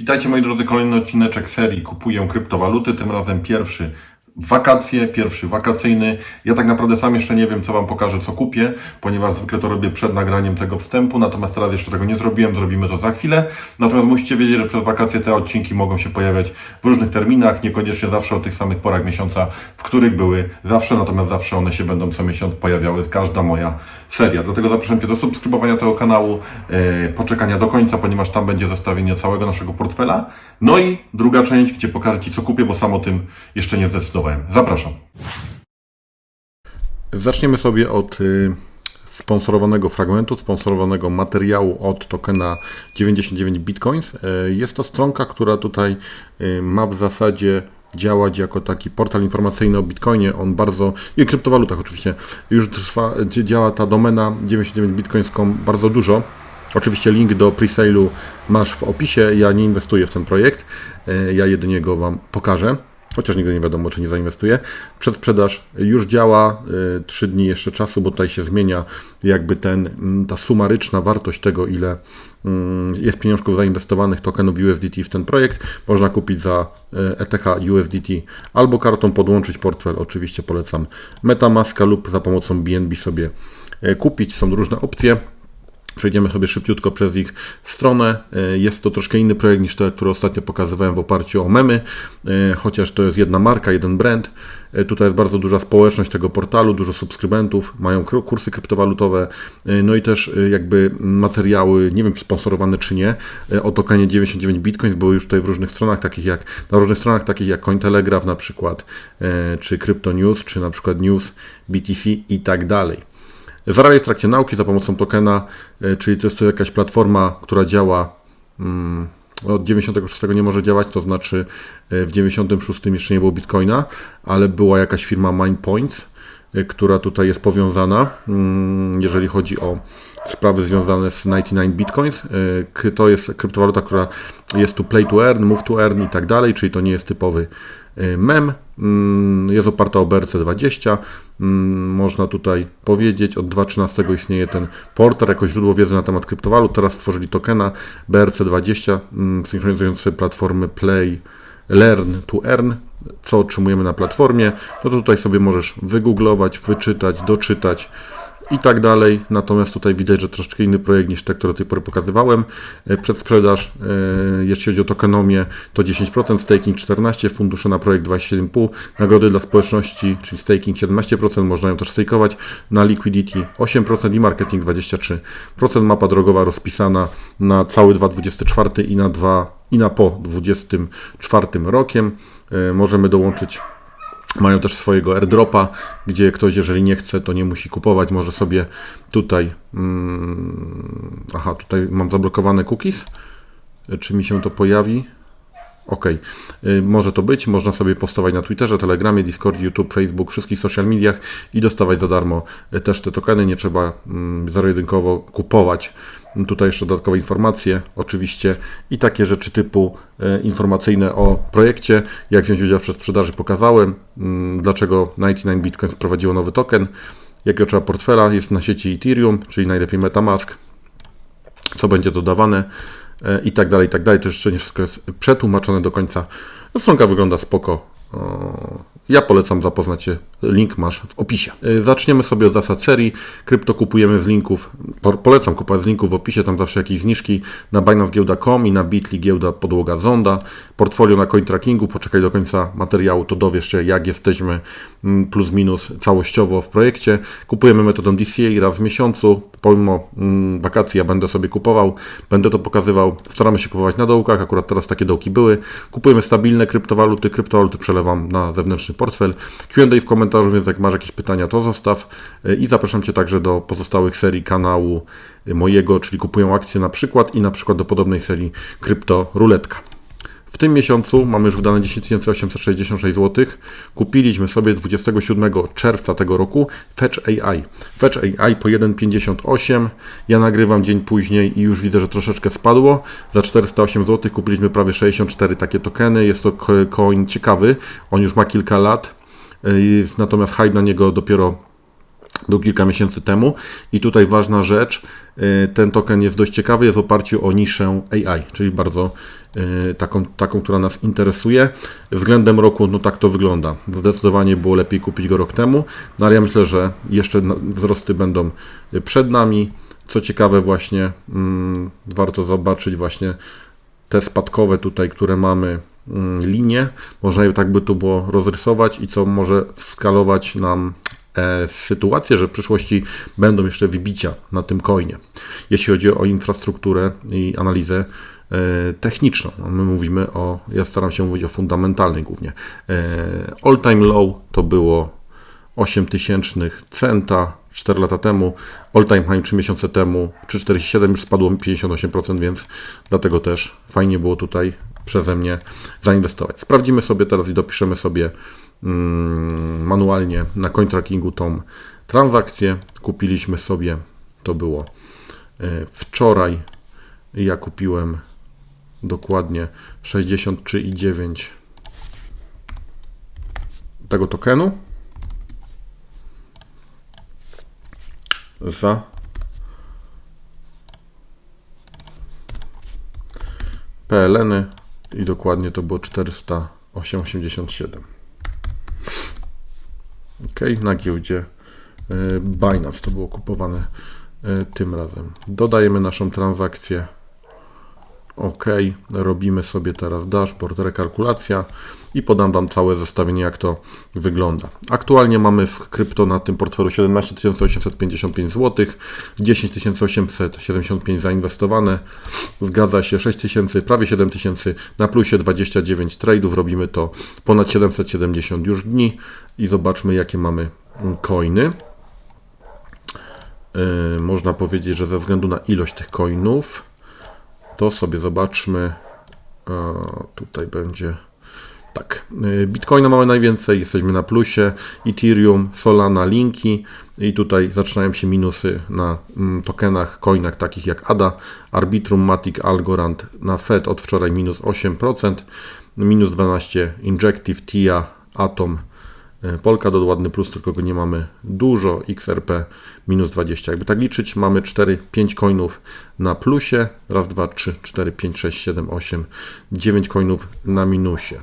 Witajcie moi drodzy, kolejny odcineczek serii Kupuję kryptowaluty, tym razem pierwszy wakacje, pierwszy wakacyjny. Ja tak naprawdę sam jeszcze nie wiem, co Wam pokażę, co kupię, ponieważ zwykle to robię przed nagraniem tego wstępu, natomiast teraz jeszcze tego nie zrobiłem, zrobimy to za chwilę. Natomiast musicie wiedzieć, że przez wakacje te odcinki mogą się pojawiać w różnych terminach, niekoniecznie zawsze o tych samych porach miesiąca, w których były zawsze, natomiast zawsze one się będą co miesiąc pojawiały, każda moja seria. Dlatego zapraszam Cię do subskrybowania tego kanału, e, poczekania do końca, ponieważ tam będzie zestawienie całego naszego portfela. No i druga część, gdzie pokażę Ci, co kupię, bo sam o tym jeszcze nie zdecydowałem. Zapraszam. Zaczniemy sobie od y, sponsorowanego fragmentu, sponsorowanego materiału od tokena 99 Bitcoins. Y, Jest to stronka, która tutaj y, ma w zasadzie działać jako taki portal informacyjny o Bitcoinie. On bardzo, i kryptowalutach oczywiście, już trwa, działa ta domena 99bitcoins.com bardzo dużo. Oczywiście link do presale'u masz w opisie. Ja nie inwestuję w ten projekt. Ja jedynie go Wam pokażę. Chociaż nigdy nie wiadomo, czy nie zainwestuję. Przedsprzedaż już działa. 3 dni jeszcze czasu, bo tutaj się zmienia jakby ten, mm, ta sumaryczna wartość tego, ile mm, jest pieniążków zainwestowanych tokenów USDT w ten projekt. Można kupić za e, ETH USDT albo kartą podłączyć portfel. Oczywiście polecam Metamaska lub za pomocą BNB sobie e, kupić. Są różne opcje. Przejdziemy sobie szybciutko przez ich stronę. E, Jest to troszkę inny projekt niż te, które ostatnio pokazywałem w oparciu o memy, e, chociaż to jest jedna marka, jeden brand. E, Tutaj jest bardzo duża społeczność tego portalu, dużo subskrybentów, mają kursy kryptowalutowe, no i też jakby materiały, nie wiem czy sponsorowane czy nie, o tokenie 99 Bitcoin, bo już tutaj w różnych stronach takich jak, na różnych stronach takich jak Cointelegraph na przykład, czy Crypto News, czy na przykład News, BTC i tak dalej. Zara jest w trakcie nauki za pomocą tokena, e, czyli to jest to jakaś platforma, która działa mm, od 96 nie może działać, to znaczy e, w 96 jeszcze nie było Bitcoina, ale była jakaś firma Minepoints, e, która tutaj jest powiązana, mm, jeżeli chodzi o sprawy związane z 99 Bitcoins. E, To jest kryptowaluta, która jest tu play to earn, move to earn i tak dalej, czyli to nie jest typowy e, mem. Mm, Jest oparta o BRC20. Mm, Można tutaj powiedzieć, od 2013 istnieje ten portal jako źródło wiedzy na temat kryptowalut. Teraz stworzyli tokena BRC20, mm, synchronizujący platformy Play Learn to Earn, co otrzymujemy na platformie. No to tutaj sobie możesz wygooglować, wyczytać, doczytać i tak dalej. Natomiast tutaj widać, że troszeczkę inny projekt niż te, które do tej pory pokazywałem. E, Przedsprzedaż, e, jeśli chodzi o tokenomię, to 10%, staking 14%, fundusze na projekt 27,5%, nagrody dla społeczności, czyli staking 17%, można ją też stakeować, na liquidity 8% i marketing 23%. Mapa drogowa rozpisana na cały 2024 i na 2 i na po 2024 rokiem. E, Możemy dołączyć mają też swojego airdropa, gdzie ktoś, jeżeli nie chce, to nie musi kupować. Może sobie tutaj. Mm, aha, tutaj mam zablokowane cookies. Czy mi się to pojawi? Ok, może to być. Można sobie postować na Twitterze, Telegramie, Discordzie, YouTube, Facebook, wszystkich social mediach i dostawać za darmo y, też te tokeny. Nie trzeba mm, zero-jedynkowo kupować. Tutaj jeszcze dodatkowe informacje, oczywiście, i takie rzeczy typu e, informacyjne o projekcie, jak wziąć udział w sprzedaży pokazałem, mm, dlaczego 99 Bitcoin wprowadziło nowy token, jakiego trzeba portfela, jest na sieci Ethereum, czyli najlepiej Metamask, co będzie dodawane e, i tak dalej, i tak dalej. To jeszcze nie wszystko jest przetłumaczone do końca. No, Stronka wygląda spoko. Ja polecam zapoznać się. Link masz w opisie. E, Zaczniemy sobie od zasad serii. Krypto kupujemy z linków. po- Polecam kupować z linków w opisie. Tam zawsze jakieś zniżki na BinanceGiełda.com i na Bitly giełda podłoga Zonda. Portfolio na CoinTrackingu. Poczekaj do końca materiału, to dowiesz się jak jesteśmy mm, plus minus całościowo w projekcie. Kupujemy metodą DCA raz w miesiącu. Pomimo mm, wakacji ja będę sobie kupował. Będę to pokazywał. Staramy się kupować na dołkach. Akurat teraz takie dołki były. Kupujemy stabilne kryptowaluty. Kryptowaluty przelewam na zewnętrzny portfel. Q&A w komentarzu, więc jak masz jakieś pytania, to zostaw. Y, I zapraszam Cię także do pozostałych serii kanału y, mojego, czyli kupują akcje na przykład i na przykład do podobnej serii Krypto Ruletka. W tym miesiącu mamy już wydane 10 866 zł. Kupiliśmy sobie 27 czerwca tego roku Fetch AI. Fetch AI po 1,58. Ja nagrywam dzień później i już widzę, że troszeczkę spadło. Za 408 zł kupiliśmy prawie 64 takie tokeny. Jest to coin ciekawy. On już ma kilka lat. Yy, Natomiast hype na niego dopiero był kilka miesięcy temu. I tutaj ważna rzecz, y, ten token jest dość ciekawy, jest w oparciu o niszę AI, czyli bardzo y, taką, taką, która nas interesuje. Względem roku, no tak to wygląda. Zdecydowanie było lepiej kupić go rok temu, no ale ja myślę, że jeszcze wzrosty będą przed nami. Co ciekawe właśnie, mm, warto zobaczyć właśnie te spadkowe tutaj, które mamy mm, linie, można je tak by tu było rozrysować i co może skalować nam sytuację, że w przyszłości będą jeszcze wybicia na tym coinie. Jeśli chodzi o infrastrukturę i analizę e, techniczną, my mówimy o, ja staram się mówić o fundamentalnej głównie. E, all time low to było 8000 centa 4 lata temu, all time high 3 miesiące temu, 3,47 już spadło mi 58%, więc dlatego też fajnie było tutaj przeze mnie zainwestować. Sprawdzimy sobie teraz i dopiszemy sobie manualnie na cointrackingu tą transakcję. Kupiliśmy sobie, to było e, wczoraj, ja kupiłem dokładnie 63,9 tego tokenu. za PLN-y i dokładnie to było 408,87. Na giełdzie y, Binance to było kupowane y, tym razem. Dodajemy naszą transakcję. OK, robimy sobie teraz dashboard, rekalkulacja i podam Wam całe zestawienie, jak to wygląda. Aktualnie mamy w krypto na tym portfelu 17 855 zł, 10 875 zainwestowane, zgadza się 6 tysięcy, prawie 7 tysięcy, na plusie 29 trade'ów, robimy to ponad 770 już dni i zobaczmy jakie mamy coiny. Yy, można powiedzieć, że ze względu na ilość tych coinów, to sobie zobaczmy. Tutaj będzie. Tak, y, Bitcoina mamy najwięcej, jesteśmy na plusie, Ethereum, Solana, linki. I tutaj zaczynają się minusy na mm, tokenach, coinach takich jak ADA, Arbitrum, Matic, Algorand, na Fed od wczoraj minus 8%, minus 12 Injective, TIA, Atom, Polkadot ładny plus, tylko go nie mamy dużo, XRP minus 20. Jakby tak liczyć, mamy 4, 5 coinów na plusie, raz, dwa, trzy, cztery, pięć, sześć, siedem, osiem, dziewięć coinów na minusie.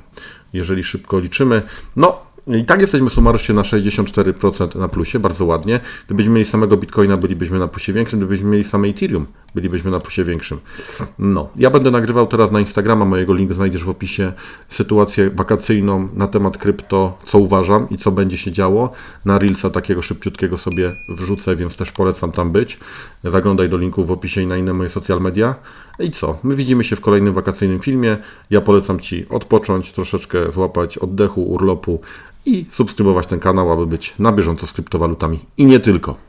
Jeżeli szybko liczymy, no i tak jesteśmy sumarycznie na 64% na plusie, bardzo ładnie. Gdybyśmy mieli samego Bitcoina, bylibyśmy na plusie większym, gdybyśmy mieli same Ethereum, bylibyśmy na plusie większym. No, ja będę nagrywał teraz na Instagrama, mojego link znajdziesz w opisie, sytuację wakacyjną na temat krypto, co uważam i co będzie się działo. Na Reelsa takiego szybciutkiego sobie wrzucę, więc też polecam tam być. Zaglądaj do linków w opisie i na inne moje social media. I co? My widzimy się w kolejnym wakacyjnym filmie. Ja polecam Ci odpocząć, troszeczkę złapać oddechu, urlopu i subskrybować ten kanał, aby być na bieżąco z kryptowalutami i nie tylko.